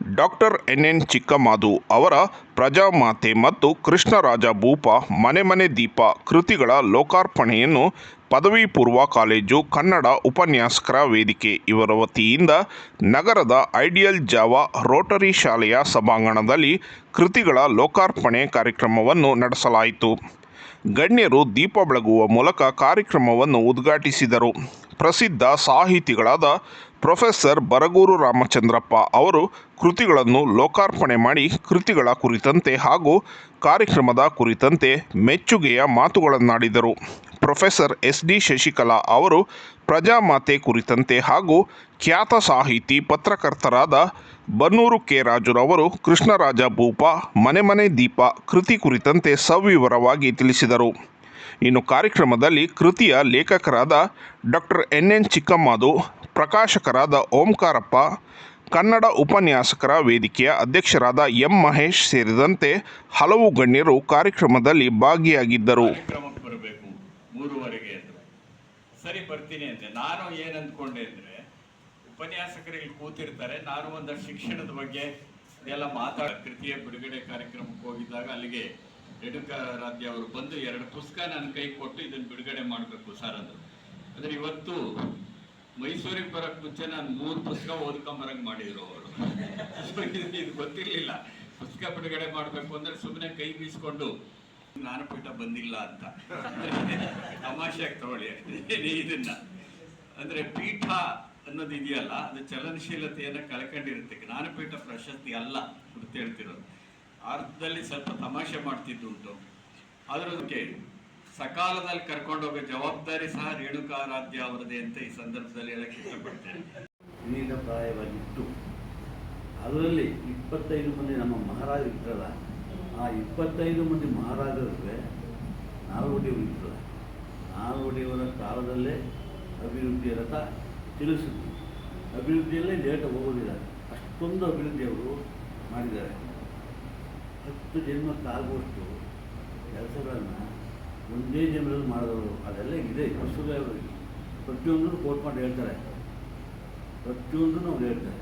Doctor N N Chikkamadu ಅವರ ಪ್ರಜಾಮಾತೆ ಮತ್ತು ಕೃಷ್ಣರಾಜ ಭೂಪ, ಮನೆ ಮನೆ ದೀಪ ಕೃತಿಗಳ ಲೋಕಾರ್ಪಣೆಯನ್ನು ಪದವಿ ಪೂರ್ವ ಕಾಲೇಜು, ಕನ್ನಡ ಉಪನ್ಯಾಸಕರ ವೇದಿಕೆ ಇವರ ವತಿಯಿಂದ ನಗರದ ಐಡಿಯಲ್ ಜಾವ ರೋಟರಿ ಶಾಲೆಯ ಸಭಾಂಗಣದಲ್ಲಿ ಕೃತಿಗಳ ಲೋಕಾರ್ಪಣೆ ಕಾರ್ಯಕ್ರಮವನ್ನು ನಡೆಸಲಾಯಿತು. ಗಣ್ಯರು ದೀಪ ಬೆಳಗುವ ಮೂಲಕ ಕಾರ್ಯಕ್ರಮವನ್ನು ಉದ್ಘಾಟಿಸಿದರು. ಪ್ರಸಿದ್ಧ ಸಾಹಿತಿಗಳಾದ ಪ್ರೊಫೆಸರ್ ಬರಗೂರು ರಾಮಚಂದ್ರಪ್ಪ ಅವರು ಕೃತಿಗಳನ್ನು ಲೋಕಾರ್ಪಣೆ ಮಾಡಿ ಕೃತಿಗಳ ಕುರಿತಂತೆ ಹಾಗೂ ಕಾರ್ಯಕ್ರಮದ ಕುರಿತಂತೆ ಮೆಚ್ಚುಗೆಯ ಮಾತುಗಳನ್ನಾಡಿದರು. ಪ್ರೊಫೆಸರ್ ಎಸ್ ಡಿ ಶಶಿಕಲಾ ಅವರು ಪ್ರಜಾಮಾತೆ ಕುರಿತಂತೆ ಹಾಗೂ ಖ್ಯಾತ ಸಾಹಿತಿ ಪತ್ರಕರ್ತರಾದ ಬನ್ನೂರು ಕೆ ರಾಜುರವರು, ಕೃಷ್ಣರಾಜ ಭೂಪ, ಮನೆ ಮನೆ ದೀಪ ಕೃತಿ ಕುರಿತಂತೆ ಸವಿವರವಾಗಿ ತಿಳಿಸಿದರು. ಇನ್ನು ಕಾರ್ಯಕ್ರಮದಲ್ಲಿ ಕೃತಿಯ ಲೇಖಕರಾದ ಡಾಕ್ಟರ್ ಎನ್ ಎನ್ ಚಿಕ್ಕಮ್ಮದು ಪ್ರಕಾಶಕರಾದ ಓಂಕಾರಪ್ಪ, ಕನ್ನಡ ಉಪನ್ಯಾಸಕರ ವೇದಿಕೆಯ ಅಧ್ಯಕ್ಷರಾದ ಎಂ ಮಹೇಶ್ ಸೇರಿದಂತೆ ಹಲವು ಗಣ್ಯರು ಕಾರ್ಯಕ್ರಮದಲ್ಲಿ ಭಾಗಿಯಾಗಿದ್ದರು. ಸರಿ, ಬರ್ತೀನಿ ಅಂದೆ ನಾನು ಏನು ಅಂದ್ಕೊಂಡೆ ಅಂದರೆ ಉಪನ್ಯಾಸಕರಿಗೆ ಕೂತಿರ್ತಾರೆ. ನಾನು ಒಂದು ಶಿಕ್ಷಣದ ಬಗ್ಗೆ ಎಲ್ಲ ಮಾತಾಡ ಕೃತಿಯ ಬಿಡುಗಡೆ ಕಾರ್ಯಕ್ರಮಕ್ಕೆ ಹೋಗಿದ್ದಾಗ ಅಲ್ಲಿಗೆ ರೇಣುಕಾರಾಧ್ಯ ಅವರು ಬಂದು ಎರಡು ಪುಸ್ತಕ ನನ್ನ ಕೈ ಕೊಟ್ಟು ಇದನ್ನು ಬಿಡುಗಡೆ ಮಾಡಬೇಕು, ಸರ್ ಅಂದರು. ಅಂದರೆ ಇವತ್ತು ಮೈಸೂರಿಗೆ ಬರಕ್ ಮುಂಚೆ ನಾನು ಮೂರು ಪುಸ್ತಕ ಓದ್ಕೊಂಬರಂಗ್ ಮಾಡಿದ್ರು ಅವರು. ಇದು ಗೊತ್ತಿರ್ಲಿಲ್ಲ. ಪುಸ್ತಕ ಬಿಡುಗಡೆ ಮಾಡಬೇಕು ಅಂದ್ರೆ ಸುಮ್ಮನೆ ಕೈ ಬೀಸ್ಕೊಂಡು ಜ್ಞಾನಪೀಠ ಬಂದಿಲ್ಲ ಅಂತ. ತಮಾಷೆಯಾಗಿ ತಗೊಳ್ಳಿ. ಇದನ್ನ. ಅಂದ್ರೆ ಪೀಠ ಅನ್ನೋದು ಇದೆಯಲ್ಲ, ಅದು ಚಲನಶೀಲತೆಯನ್ನ ಕಳ್ಕೊಂಡಿರುತ್ತೆ. ಜ್ಞಾನಪೀಠ ಪ್ರಶಸ್ತಿ ಅಲ್ಲ ಅಂತ ಹೇಳ್ತಿರೋದು. ಅರ್ಥದಲ್ಲಿ ಸ್ವಲ್ಪ ತಮಾಷೆ ಮಾಡ್ತಿದ್ದುಂಟು. ಅದರೊಂದಿಗೆ ಸಕಾಲದಲ್ಲಿ ಕರ್ಕೊಂಡೋಗೋ ಜವಾಬ್ದಾರಿ ಸಹ ರೇಣುಕಾರಾಧ್ಯ ಅವರದೇ ಅಂತ ಈ ಸಂದರ್ಭದಲ್ಲಿ ಹೇಳಕ್ಕೆ ಇಷ್ಟಪಡ್ತೇನೆ. ಪ್ರಾಯವಾಗಿತ್ತು. ಅದರಲ್ಲಿ ಇಪ್ಪತ್ತೈದು ಮಂದಿ ನಮ್ಮ ಮಹಾರಾಜ ಇದ್ರಲ್ಲ, ಆ ಇಪ್ಪತ್ತೈದು ಮಂದಿ ಮಹಾರಾಜರಿಗೆ ನಾಲ್ವಡಿಯವರು ಇದ್ರಲ್ಲ. ನಾಲ್ವಡಿಯವರ ಕಾಲದಲ್ಲೇ ಅಭಿವೃದ್ಧಿಯ ರಥ ತಿಳಿಸಿದ್ರು. ಅಭಿವೃದ್ಧಿಯಲ್ಲೇ ಲೇಟ್ ಹೋಗೋದಿಲ್ಲ. ಅಷ್ಟೊಂದು ಅಭಿವೃದ್ಧಿ ಅವರು ಮಾಡಿದ್ದಾರೆ. ಹತ್ತು ಜನ್ಮಕ್ಕಾಗುವಷ್ಟು ಕೆಲಸಗಳನ್ನು ಒಂದೇ ಜನರಲ್ಲಿ ಮಾಡಿದವರು, ಅದೆಲ್ಲ ಇದೆ ಅವರಿಗೆ ಪ್ರತಿಯೊಂದನ್ನು ಕೋರ್ಟ್ ಮಾಡಿ ಹೇಳ್ತಾರೆ. ಪ್ರತಿಯೊಂದನ್ನು ಅವ್ರು ಹೇಳ್ತಾರೆ.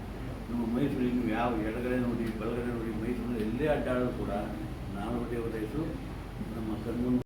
ನಮ್ಮ ಮೈಸೂರಿಗೆ ನೀವು ಯಾವ ಎಡಗಡೆ ನೋಡಿ, ಬಲಗಡೆ ನೋಡಿ ಮೈಸೂರಲ್ಲಿ ಎಲ್ಲೇ ಅಡ್ಡಾಡೋದು ಕೂಡ ನಾನು ಅವರ ನಮ್ಮ ಕಣ್ಮುಂದೆ